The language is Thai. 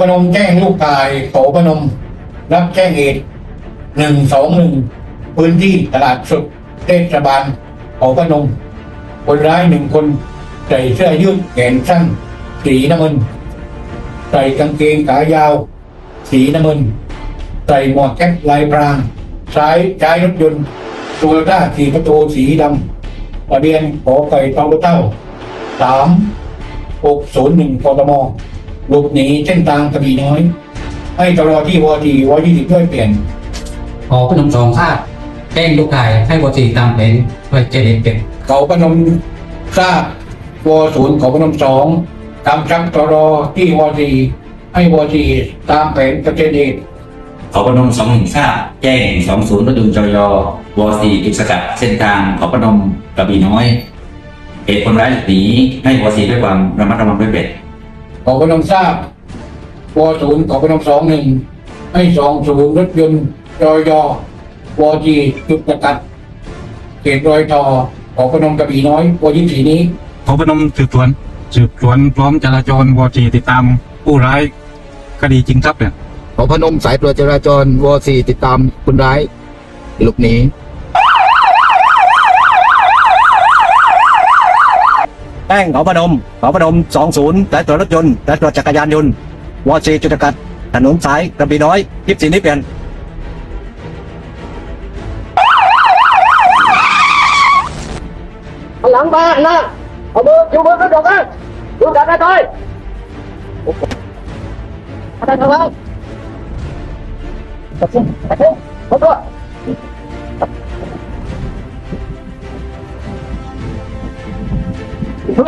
พนมแจ้งลูกกายเขาพนม รับแจ้งเหตุหนึ่งสองหนึ่งพื้นที่ตลาดสดเทศบาลเขาพนม คนร้ายหนึ่งคนใส่เสื้อยืดแขนสั้นสีน้ำเงินใส่กางเกงขายาว สีน้ำเงินใส่หมวกแก๊ปลายพรางซ้ายใช้รถยนต์โตโยต้าสีประตูสีดำทะเบียนขอไก่ตอเต้าสามหกศูนย์หนึ่งกทม หลบหนีเส้นทางกระบี่น้อย ให้ตลอที่วอทีวอยี่สิบด้วยเปลี่ยนขอพนมสองทราบแจ้งลูกไก่ให้บทีตามแผนเพื่อจะเด็ดเป็ดเขาพนมทราบวอศูนย์เขาพนมสองตามชักตรอที่วอทีให้วอทีตามแผนกระเจเดตเขาพนมสองหนึ่งทราบแจ้งสองศูนย์รถยนต์จอยวสี่จุดสกัดเส้นทางเขาพนมกระบี่น้อยเหตุคนร้ายหลบหนีให้วสี่ด้วยความระมัดระวังด้วยเป็ดเขาพนมทราบวอศูนย์เขาพนมสองหนึ่งให้สองศูนย์รถยนต์จอยอวอจีจุดประกัดเขตรอยต่อเขาพนมกระบี่น้อยวอยี่สีนี้เขาพนมสืบสวน สืบสวนพร้อมจราจรวอจีติดตามผู้ร้ายคดีจริงทรัพย์เนี่ยขอพนมสายตรวจจราจรวสี่ติดตามคนร้ายหลบหนี ป้งเขาพนมเขาพนม 20และตรวจรถยนต์และตรวจจักรยานยนต์วอซีจุดกัด ถนนสายกระบี่น้อยยิบสีนี้เปลี่ยนหลังบ้านนะเอามือชูมือขึ้นดอกนะดูดักนะทอยอะไรทำไมตัดสินตัดสินขอตัว ข